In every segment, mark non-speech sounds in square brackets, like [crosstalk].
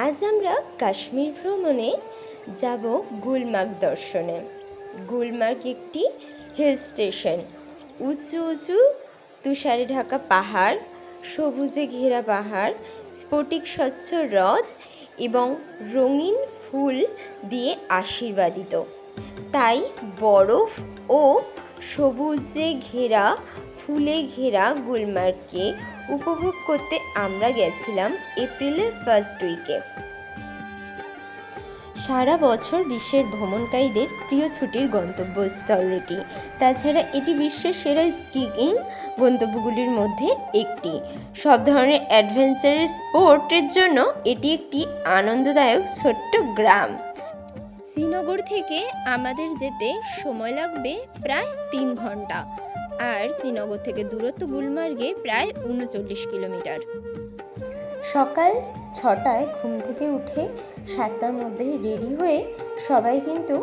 আজ আমরা কাশ্মীর ভ্রমণে যাব গুলমার্গ দর্শনে। গুলমার্গ একটি হিল স্টেশন উঁচু উঁচু তুষারে ঢাকা পাহাড়, সবুজে ঘেরা পাহাড়, স্ফটিক স্বচ্ছ হ্রদ এবং রঙিন ফুল দিয়ে আশীর্বাদিত। তাই বরফ ও সবুজে ঘেরা ফুলে ঘেরা গুলমার্গকে উপভোগ করতে আমরা গেছিলাম এপ্রিলের ফার্স্ট উইকে সারা বছর বিশ্বের ভ্রমণকারীদের প্রিয় ছুটির গন্তব্যস্থল এটি তাছাড়া এটি বিশ্বের সেরা স্কিইং গন্তব্যগুলির মধ্যে একটি। সব ধরনের অ্যাডভেঞ্চারাস স্পোর্টের জন্য এটি একটি আনন্দদায়ক ছোট্ট গ্রাম। শ্রীনগর থেকে আমাদের যেতে সময় লাগবে প্রায় তিন ঘণ্টা। আর শ্রীনগর থেকে দূরত্ব গুলমার্গে প্রায় উনচল্লিশ কিলোমিটার। সকাল ছটায় ঘুম থেকে উঠে সাতটার মধ্যে রেডি হয়ে সবাই কিন্তু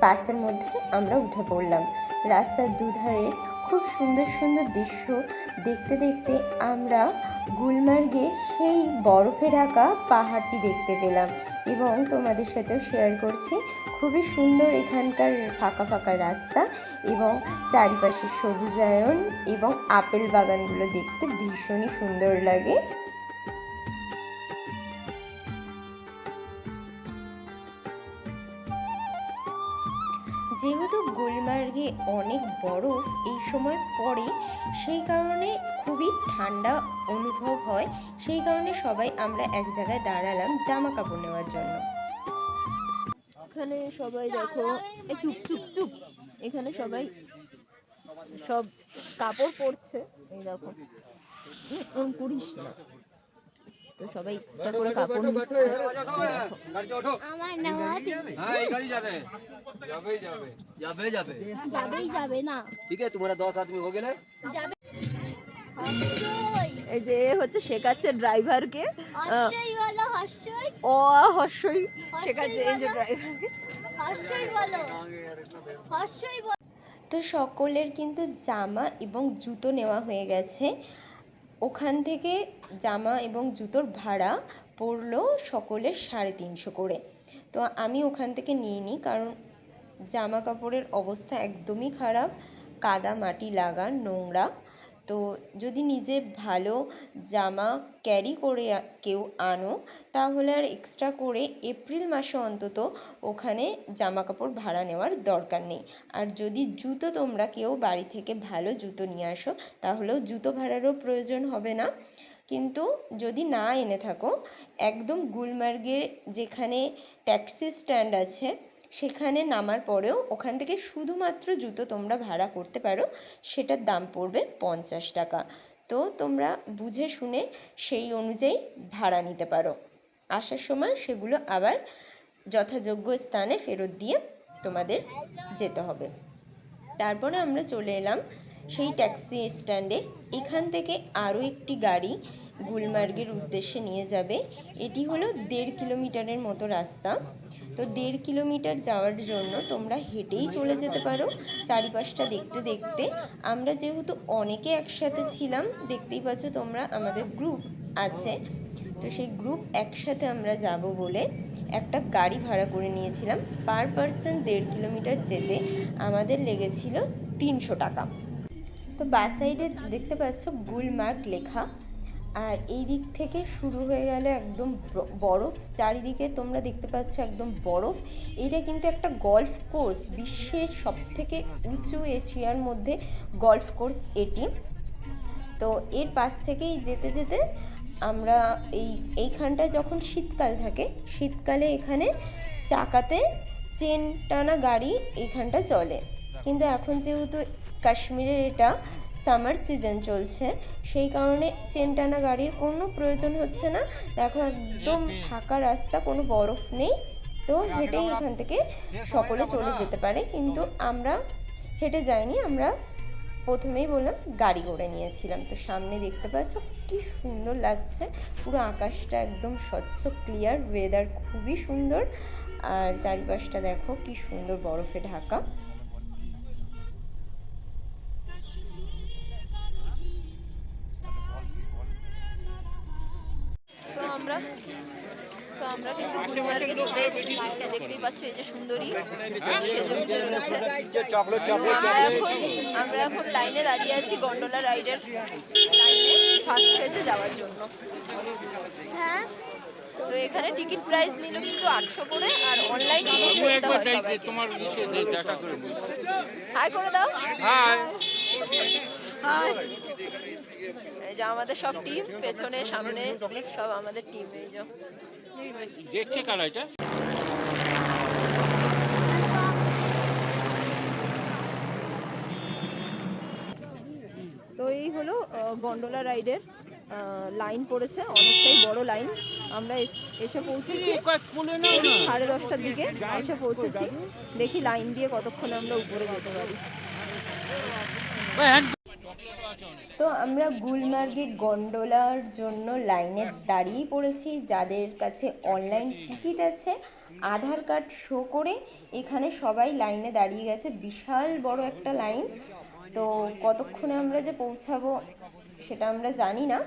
বাসের মধ্যে আমরা উঠে পড়লাম। রাস্তার দুধারে খুব সুন্দর সুন্দর দৃশ্য দেখতে দেখতে আমরা গুলমার্গের সেই বরফে ঢাকা পাহাড়টি দেখতে পেলাম এবং তোমাদের সাথেও শেয়ার করছি। খুবই সুন্দর এখানকার ফাঁকা ফাঁকা রাস্তা এবং চারিপাশে সবুজায়ন এবং আপেল বাগানগুলো দেখতে ভীষণই সুন্দর লাগে। অনেক বরফ এই সময় পড়ে, সেই কারণে খুবই ঠান্ডা অনুভব হয়। সেই কারণে সবাই আমরা এক জায়গায় দাঁড়ালাম জামা কাপড় নেওয়ার জন্য। এখানে সবাই দেখো চুপ চুপ চুপ। এখানে সবাই সব কাপড় পরছে, এই দেখো। করিস না তো সবাই এক্সট্রা করে কাপড় নিচ্ছে দেখো। আমার নেওয়া हाँ ये गाड़ी जावे जावे जावे जावे जावे যাবেই যাবে না ठीक है तुम्हारा दस आदमी हो गए ना যাবে অবশ্যই এই যে এ হচ্ছে শেখাচ্ছে ড্রাইভারকে অবশ্যই বলো হর্ষই অ হর্ষই শেখাচ্ছে এই যে বলো। ড্রাইভারকে হর্ষই বলো হর্ষই বলো তো সকলের কিন্তু জামা এবং জুতো নেওয়া হয়ে গেছে ওখান থেকে জামা এবং জুতোর ভাড়া পড়ল সকলের সাড়ে তিনশো করে। তো আমি ওখান থেকে নিয়ে নিই, কারণ জামা কাপড়ের অবস্থা একদমই খারাপ। কাদা, মাটি লাগা, নোংরা। তো যদি নিজে ভালো জামা ক্যারি করে কেউ আনো, তাহলে আর এক্সট্রা করে এপ্রিল মাসে অন্তত ওখানে জামা কাপড় ভাড়া নেওয়ার দরকার নেই। আর যদি জুতো তোমরা কেউ বাড়ি থেকে ভালো জুতো নিয়ে আসো, তাহলেও জুতো ভাড়ারও প্রয়োজন হবে না। কিন্তু যদি না এনে থাকো, একদম গুলমার্গের যেখানে ট্যাক্সি স্ট্যান্ড আছে সেখানে নামার পরেও ওখান থেকে শুধুমাত্র জুতো তোমরা ভাড়া করতে পারো, সেটার দাম পড়বে পঞ্চাশ টাকা। তো তোমরা বুঝে শুনে সেই অনুযায়ী ভাড়া নিতে পারো। আসার সময় সেগুলো আবার যথাযোগ্য স্থানে ফেরত দিয়ে তোমাদের যেতে হবে। তারপরে আমরা চলে এলাম সেই ট্যাক্সি স্ট্যান্ডে। এখান থেকে আরও একটি গাড়ি গুলমার্গের উদ্দেশ্যে নিয়ে যাবে। এটি হলো দেড় কিলোমিটারের মতো রাস্তা। তো দেড় কিলোমিটার যাওয়ার জন্য তোমরা হেঁটেই চলে যেতে পারো চারিপাশটা দেখতে দেখতে। আমরা যেহেতু অনেকে একসাথে ছিলাম, দেখতেই পাচ্ছ তোমরা আমাদের গ্রুপ আছে। তো সেই গ্রুপ একসাথে আমরা যাব বলে একটা গাড়ি ভাড়া করে নিয়েছিলাম। পার পার্সন দেড় কিলোমিটার যেতে আমাদের লেগেছিল তিনশো টাকা। তো বাস সাইডে দেখতে পাচ্ছ গুলমার্গ লেখা। আর এই দিক থেকে শুরু হয়ে গেল একদম বরফ। চারিদিকে তোমরা দেখতে পাচ্ছ একদম বরফ। এটা কিন্তু একটা গল্ফ কোর্স, বিশ্বের সব থেকে উঁচু এশিয়ার মধ্যে গল্ফ কোর্স এটি। তো এর পাশ থেকেই যেতে যেতে আমরা এই, এইখানটায় যখন শীতকাল থাকে, শীতকালে এখানে চাকাতে চেন টানা গাড়ি এইখানটা চলে। কিন্তু এখন যেহেতু কাশ্মীরের এটা সামার সিজন চলছে। সেই কারণে চেন টানা গাড়ির কোনো প্রয়োজন হচ্ছে না। দেখো, একদম ফাঁকা রাস্তা, কোনো বরফ নেই। তো হেঁটেই এখান থেকে সকলে চলে যেতে পারে। কিন্তু আমরা হেঁটে যাইনি, আমরা প্রথমেই বললাম গাড়ি করে নিয়েছিলাম। তো সামনে দেখতে পাচ্ছ, কি সুন্দর লাগছে। পুরো আকাশটা একদম স্বচ্ছ ক্লিয়ার ওয়েদার খুবই সুন্দর। আর চারিপাশটা দেখো, কি সুন্দর বরফে ঢাকা। আমরা। তো আমরা কিন্তু গুলমার্গে চলে এসেছি দেখতেই পাচ্ছ এই যে সুন্দরী সেজে গুজে রয়েছে। এখন আমরা এখন লাইনে দাঁড়িয়ে আছি গন্ডোলা রাইডের লাইনে ফার্স্ট ফেজে যাওয়ার জন্য। হ্যাঁ? তো এখানে টিকিট প্রাইস নিল কিন্তু আটশো করে আর অনলাইন টিকিট করতে হয় সবাইকে। হাই করে দাও। হাই এই যে আমাদের সব টিম পেছনে সামনে সব আমাদের টিম এই যে। দেখছে কারা এটা? তো এই হলো গন্ডোলা রাইডের লাইন পড়েছে অনেকটাই বড় লাইন আমরা এস- এসে পৌঁছেছি সাড়ে দশটার দিকে এসে পৌঁছেছি। দেখি লাইন দিয়ে কতক্ষণ আমরা উপরে যেতে পারি। তো আমরা গুলমার্গে গন্ডোলার জন্য লাইনে দাঁড়িয়ে পড়েছি। যাদের কাছে অনলাইন টিকিট আছে, আধার কার্ড শো করে এখানে সবাই লাইনে দাঁড়িয়ে গেছে। বিশাল বড় একটা লাইন। তো কতক্ষণে আমরা যে পৌঁছাবো সেটা আমরা জানি না।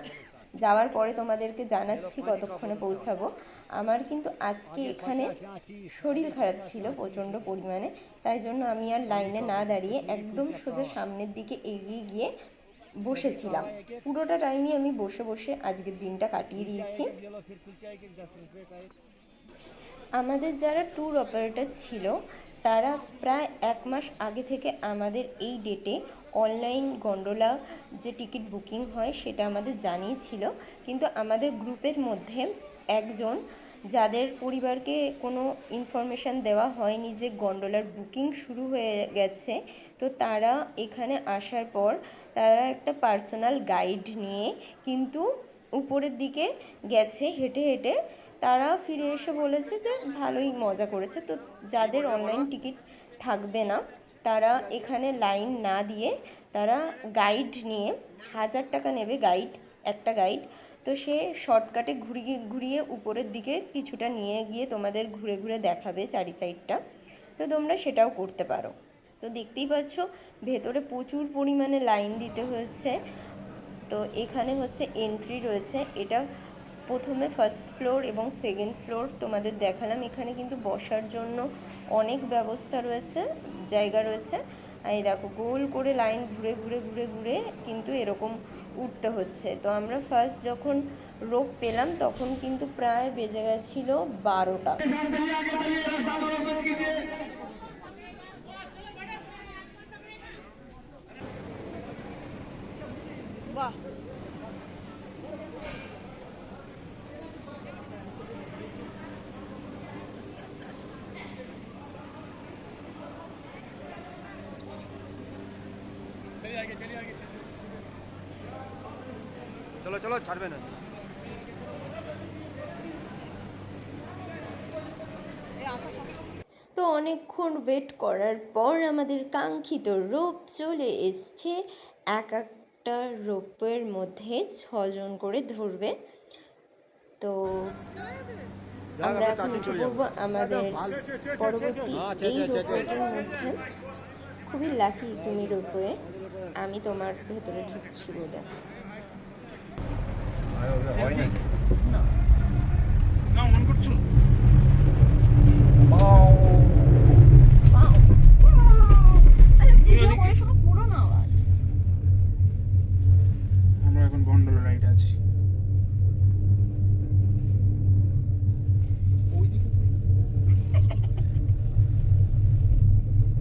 যাওয়ার পরে তোমাদেরকে জানাচ্ছি কতক্ষণে পৌঁছাবো। আমার কিন্তু আজকে এখানে শরীর খারাপ ছিল প্রচণ্ড পরিমাণে। তাই জন্য আমি আর লাইনে না দাঁড়িয়ে একদম সোজা সামনের দিকে এগিয়ে গিয়ে বসেছিলাম। পুরোটা টাইমই আমি বসে বসে আজকের দিনটা কাটিয়ে দিয়েছি। আমাদের যারা ট্যুর অপারেটর ছিল, তারা প্রায় এক মাস আগে থেকে আমাদের এই ডেটে অনলাইন গন্ডোলা যে টিকিট বুকিং হয়, সেটা আমাদের জানিয়েছিল। কিন্তু আমাদের গ্রুপের মধ্যে একজন যাদের পরিবারকে কোনো ইনফরমেশান দেওয়া হয়নি যে গন্ডোলার বুকিং শুরু হয়ে গেছে তো তারা এখানে আসার পর তারা একটা পার্সোনাল গাইড নিয়ে কিন্তু উপরের দিকে গেছে হেঁটে হেঁটে। তারা ফিরে এসে বলেছে যে ভালোই মজা করেছে তো যাদের অনলাইন টিকিট থাকবে না তারা এখানে লাইন না দিয়ে তারা গাইড নিয়ে হাজার টাকা নেবে গাইড একটা গাইড তো সে শর্টকাটে ঘুরিয়ে ঘুরিয়ে উপরের দিকে কিছুটা নিয়ে গিয়ে তোমাদের ঘুরে ঘুরে দেখাবে চারি সাইডটা তো তোমরা সেটাও করতে পারো। তো দেখতেই পাচ্ছ, ভেতরে প্রচুর পরিমাণে লাইন দিতে হয়েছে। তো এখানে হচ্ছে এন্ট্রি রয়েছে। এটা প্রথমে ফার্স্ট ফ্লোর এবং সেকেন্ড ফ্লোর তোমাদের দেখালাম। এখানে কিন্তু বসার জন্য অনেক ব্যবস্থা রয়েছে, জায়গা রয়েছে। এই দেখো, গোল করে লাইন ঘুরে ঘুরে ঘুরে ঘুরে কিন্তু এরকম উঠতে হচ্ছে। তো আমরা ফার্স্ট যখন রোগ পেলাম তখন কিন্তু প্রায় বেজে গেছিল বারোটা। চলো ছাড়বে না। তো অনেকক্ষণ ওয়েট করার পর আমাদের কাঙ্ক্ষিত রোপ চলে এসছে। এক একটা রোপের মধ্যে ছজন করে ধরবে। তো আমরা এখন পড়ব আমাদের পরবর্তী এই রোপওয়েটার মধ্যে খুবই লাকি তুমি রোপওয়ে আমি তোমার ভেতরে ঢুকছি বলে। আমরা এখন গন্ডোলা রাইডে আছি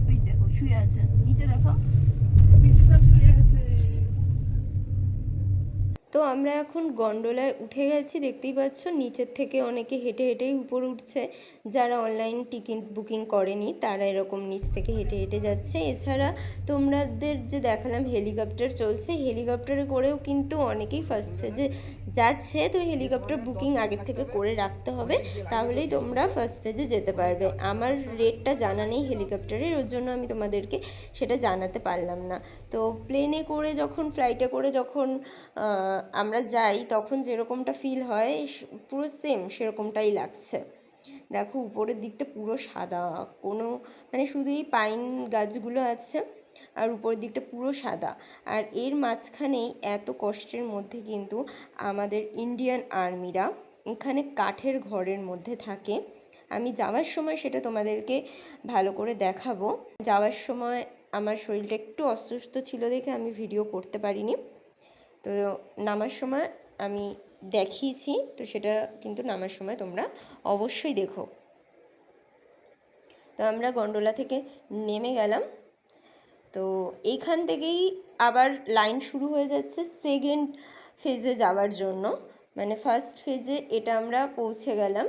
ওই দেখো শুয়ে আছে। নিচে দেখো। তো আমরা এখন গন্ডোলায় উঠে গেছি, দেখতেই পাচ্ছ নিচের থেকে অনেকে হেঁটে হেঁটেই উপরে উঠছে। যারা অনলাইন টিকিট বুকিং করেনি, তারা এরকম নিচ থেকে হেঁটে হেঁটে যাচ্ছে। এছাড়া তোমাদের যে দেখালাম হেলিকপ্টার চলছে হেলিকপ্টারে করেও কিন্তু অনেকেই ফার্স্ট পেজে যাচ্ছে। তো হেলিকপ্টার বুকিং আগের থেকে করে রাখতে হবে, তাহলেই তোমরা ফার্স্ট পেজে যেতে পারবে। আমার রেটটা জানা নেই হেলিকপ্টারের ওর জন্য আমি তোমাদেরকে সেটা জানাতে পারলাম না। তো প্লেনে করে যখন ফ্লাইটে করে যখন আমরা যাই, তখন যেরকমটা ফিল হয় পুরো সেম সেরকমটাই লাগছে। দেখো, উপরের দিকটা পুরো সাদা, কোনো মানে শুধু এই পাইন গাছগুলো আছে, আর উপরের দিকটা পুরো সাদা। আর এর মাঝখানেই এত কষ্টের মধ্যে কিন্তু আমাদের ইন্ডিয়ান আর্মিরা এখানে কাঠের ঘরের মধ্যে থাকে। আমি যাওয়ার সময় সেটা তোমাদেরকে ভালো করে দেখাবো। যাওয়ার সময় আমার শরীরটা একটু অসুস্থ ছিল দেখে আমি ভিডিও করতে পারিনি। তো নামার সময় আমি দেখিয়েছি, তো সেটা কিন্তু নামার সময় তোমরা অবশ্যই দেখো। তো আমরা গন্ডোলা থেকে নেমে গেলাম। তো এইখান থেকেই আবার লাইন শুরু হয়ে যাচ্ছে সেকেন্ড ফেজে যাওয়ার জন্য। মানে ফার্স্ট ফেজে এটা আমরা পৌঁছে গেলাম।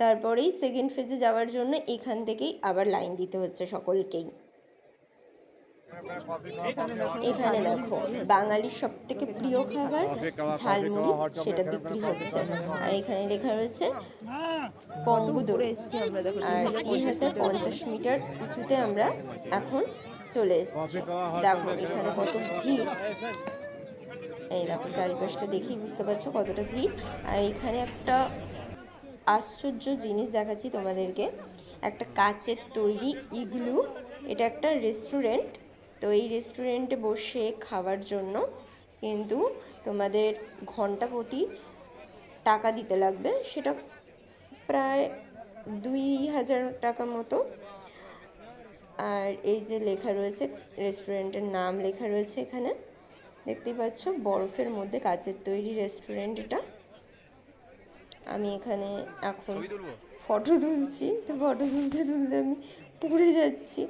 তারপরেই সেকেন্ড ফেজে যাওয়ার জন্য এখান থেকেই আবার লাইন দিতে হচ্ছে সকলকেই। এখানে দেখো, বাঙালির সব থেকে প্রিয় খাবার ঝালমুড়ি, সেটা বিক্রি হচ্ছে। আর এখানে লেখা রয়েছে কম্বুদর আর তিন হাজার পঞ্চাশ মিটার উঁচুতে আমরা এখন চলে এসেছি। দেখো, এখানে কত ভিড়। এই দেখো, চারিপাশটা দেখেই বুঝতে পারছ কতটা ভিড়। আর এখানে একটা আশ্চর্য জিনিস দেখাচ্ছি তোমাদেরকে। একটা কাচের তৈরি ইগলু, এটা একটা রেস্টুরেন্ট। তো এই রেস্টুরেন্টে বসে খাওয়ার জন্য কিন্তু তোমাদের ঘণ্টা প্রতি টাকা দিতে লাগবে। সেটা প্রায় দুই হাজার টাকা মতো। আর এই যে লেখা রয়েছে রেস্টুরেন্টের নাম লেখা রয়েছে এখানে। দেখতেই পাচ্ছ বরফের মধ্যে কাচের তৈরি রেস্টুরেন্ট এটা। আমি এখানে এখন ফটো তুলছি। তো ফটো তুলতে তুলতে আমি পড়ে যাচ্ছি।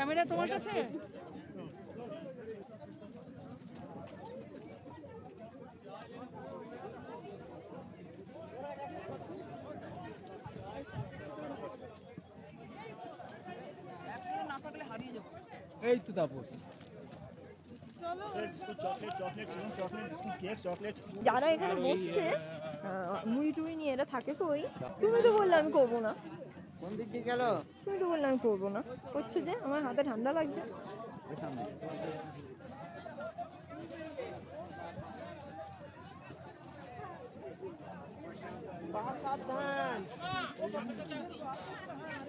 ক্যামেরা তোমার কাছে? এই তো তাপস। যারা এখানে বসছে আহ, মুড়ি টুড়ি নিয়ে এরা থাকে কই? তুমি তো বললে আমি করব না। কোন দিক দিয়ে গেল তুমি তো বললে আমি করবো না হচ্ছে যে আমার হাতে ঠান্ডা লাগছে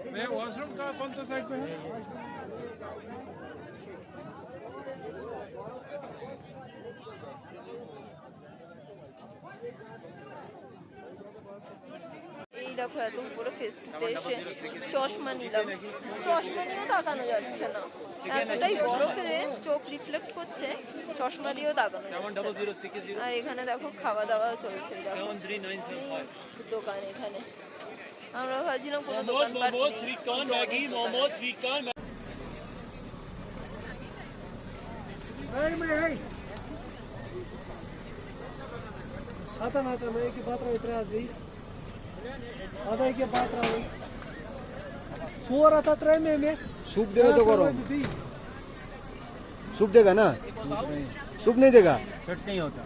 भैया वॉशरूम का कौन सा साइड पे है এই দেখো এত উপরে ফেসবুকে এসে চশমা নিলাম। চশমা নিয়েও তাকানো যাচ্ছে না। এতটাই বরফে চোখ রিফ্লেক্ট করছে চশমা দিয়েও তাকানো আর এখানে দেখো খাওয়া দাওয়া চলছে দোকান এখানে। আমরা ভাবছিলাম কোনো দোকান। Сатаната, мы эти батры и দিই ही आता त्रय में में सूप देगा तो करो सूप देगा ना सूप नहीं देगा नहीं होता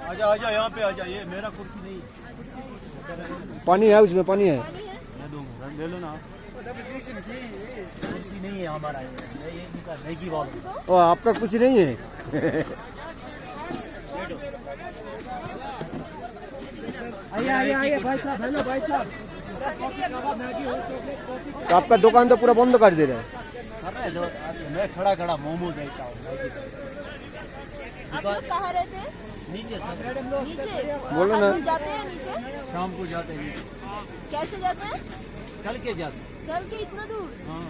आजा आजा यहाँ पे आजा ये मेरा कुर्सी नहीं पानी है उसमें पानी है मैं दूँगा ले लो ना कुर्सी नहीं है हमारा ये ये इनका मैगी वाला ओ आपका कुछ नहीं है आइए आइए आइए भाई साहब हेलो भाई साहब। तो आपका दुकान तो पूरा बंद कर दे रहे हैं। हैं मैं खड़ा खड़ा मोमो देता हूँ। मैगी आप लोग कहाँ रहते हैं? नीचे सब नीचे? बोलो ना। जाते हैं नीचे? शाम को जाते हैं कैसे जाते हैं? चल के जाते हैं। चल के इतना दूर? हाँ।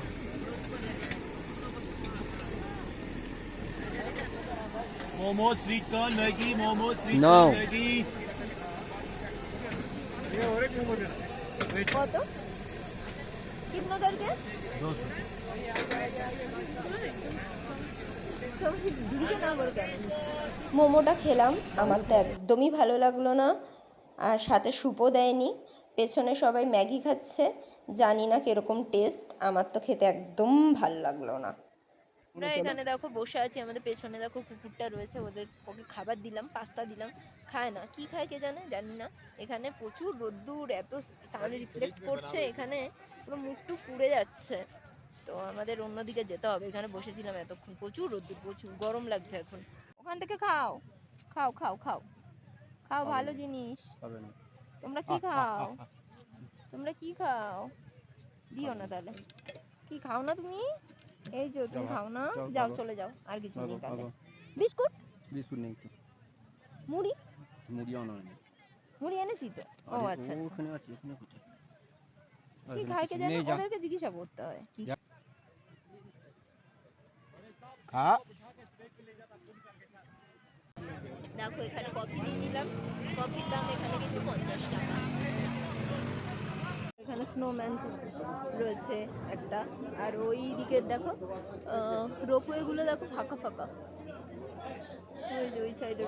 Momo sweet corn Maggi momo sweet Maggi. কত कितना करके दो सौ তো জিজ্ঞাসা না করে কেন নিচ্ছি মোমোটা খেলাম আমার তো একদমই ভালো লাগলো না আর সাথে স্যুপও দেয়নি পেছনে সবাই ম্যাগি খাচ্ছে জানি না কীরকম টেস্ট আমার তো খেতে একদম ভালো লাগলো না আমরা এখানে দেখো বসে আছি আমাদের পেছনে দেখো কুকুরটা রয়েছে ওদের ওকে খাবার দিলাম পাস্তা দিলাম খায় না। কি খায় কে জানে? জানি না। এখানে প্রচুর রোদ্দুর এত সান রিফ্লেক্ট করছে এখানে পুরো মুখটু পুড়ে যাচ্ছে। তো আমাদের অন্যদিকে যেতে হবে এখানে বসেছিলাম এতক্ষণ। প্রচুর রোদ্দুর প্রচুর গরম লাগছে এখন। ওখান থেকে খাও খাও খাও খাও। খাও ভালো জিনিস। তোমরা কি খাও? [laughs] তোমরা কি খাও? দিও না তাহলে। কি খাও না তুমি? এই যে তুমি খাও না যাও চলে যাও আর কিছু নেই তাহলে বিস্কুট? বিস্কুট নেই তো মুড়ি? মুড়িও নয় মুড়ি এনেছি তো? ও আচ্ছা আচ্ছা। ওখানে আছে ওখানে কোথায়? কি খায় কে জানে? ওদেরকে জিজ্ঞাসা করতে হয় কি খা। দেখো এখানে কফি দিয়ে নিলাম। কফির দাম এখানে কিন্তু পঞ্চাশ টাকা। এখানে স্নোম্যান রয়েছে একটা। আর ওই দিকের দেখো রোপওয়েগুলো দেখো ফাঁকা ফাঁকা। ওই সাইডে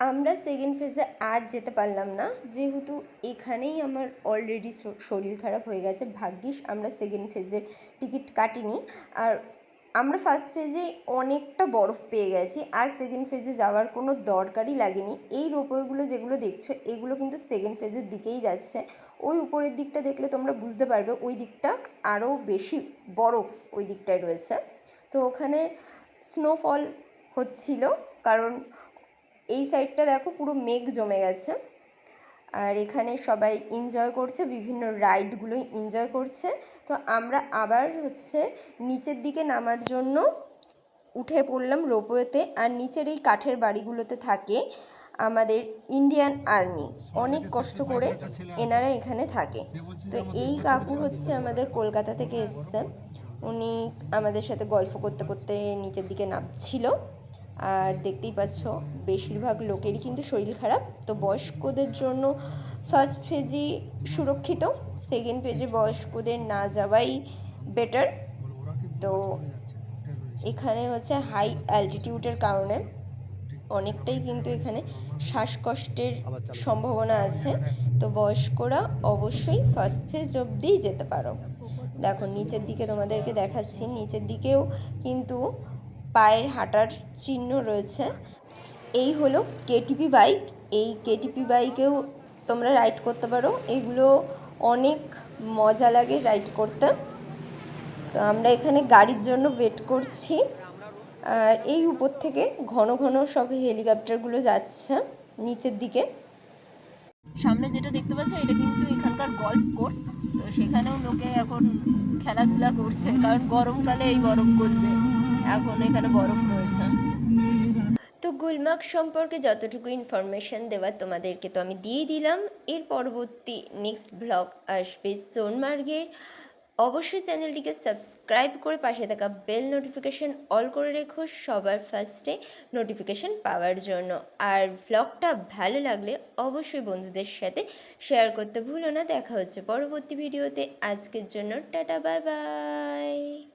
আমরা সেকেন্ড ফেজে আজ যেতে পারলাম না। যেহেতু এখানেই আমার অলরেডি শরীর খারাপ হয়ে গেছে, ভাগ্যিস আমরা সেকেন্ড ফেজের টিকিট কাটিনি। আর আমরা ফার্স্ট ফেজে অনেকটা বরফ পেয়ে গেছি, আর সেকেন্ড ফেজে যাওয়ার কোনো দরকারই লাগেনি। এই রোপওয়েগুলো যেগুলো দেখছ, এগুলো কিন্তু সেকেন্ড ফেজের দিকেই যাচ্ছে। ওই উপরের দিকটা দেখলে তোমরা বুঝতে পারবে, ওই দিকটা আরও বেশি বরফ ওই দিকটায় রয়েছে। তো ওখানে স্নোফল হচ্ছিল, কারণ এই সাইডটা দেখো পুরো মেঘ জমে গেছে। আর এখানে সবাই এনজয় করছে, বিভিন্ন রাইডগুলোই এনজয় করছে। তো আমরা আবার হচ্ছে নিচের দিকে নামার জন্য উঠে পড়লাম রোপওয়েতে। আর নিচের এই কাঠের বাড়িগুলোতে থাকে আমাদের ইন্ডিয়ান আর্মি অনেক কষ্ট করে এনারা এখানে থাকে। তো এই কাকু হচ্ছে আমাদের কলকাতা থেকে এসছে। উনি আমাদের সাথে গল্প করতে করতে নিচের দিকে নামছিল। আর দেখতেই পাচ্ছ, বেশিরভাগ লোকেরই কিন্তু শরীর খারাপ। তো বয়স্কদের জন্য ফার্স্ট পেজই সুরক্ষিত সেকেন্ড পেজে বয়স্কদের না যাওয়াই বেটার তো এখানে হচ্ছে হাই অ্যালটিটিউডের কারণে অনেকটাই কিন্তু এখানে শ্বাসকষ্টের সম্ভাবনা আছে। তো বয়স্করা অবশ্যই ফার্স্ট ফেজ অবধিই যেতে পারো। দেখো, নিচের দিকে তোমাদেরকে দেখাচ্ছি। নিচের দিকেও কিন্তু পায়ের হাঁটার চিহ্ন রয়েছে। এই হলো কেটিপি বাইক। এই কেটিপি বাইকেও তোমরা রাইড করতে পারো। এগুলো অনেক মজা লাগে রাইড করতে। তো আমরা এখানে গাড়ির জন্য ওয়েট করছি। আর এই উপর থেকে ঘন ঘন সব হেলিকপ্টারগুলো যাচ্ছে নিচের দিকে। সামনে যেটা দেখতে পাচ্ছ, এটা কিন্তু এখানকার গল্ফ কোর্স। তো সেখানেও লোকে এখন খেলাধুলা করছে, কারণ গরমকালে এই গরম করবে এখন এখানে বরফ রয়েছে। তো গুলমার্গ সম্পর্কে যতটুকু ইনফরমেশান দেওয়ার তোমাদেরকে তো আমি দিয়ে দিলাম। এর পরবর্তী নেক্সট ব্লগ আসবে সোনমার্গের। অবশ্যই চ্যানেলটিকে সাবস্ক্রাইব করে পাশে থাকা বেল নোটিফিকেশন অল করে রেখো। সবার ফার্স্টে নোটিফিকেশান পাওয়ার জন্য। আর ব্লগটা ভালো লাগলে অবশ্যই বন্ধুদের সাথে শেয়ার করতে ভুলো না। দেখা হচ্ছে পরবর্তী ভিডিওতে আজকের জন্য টাটা বাই বাই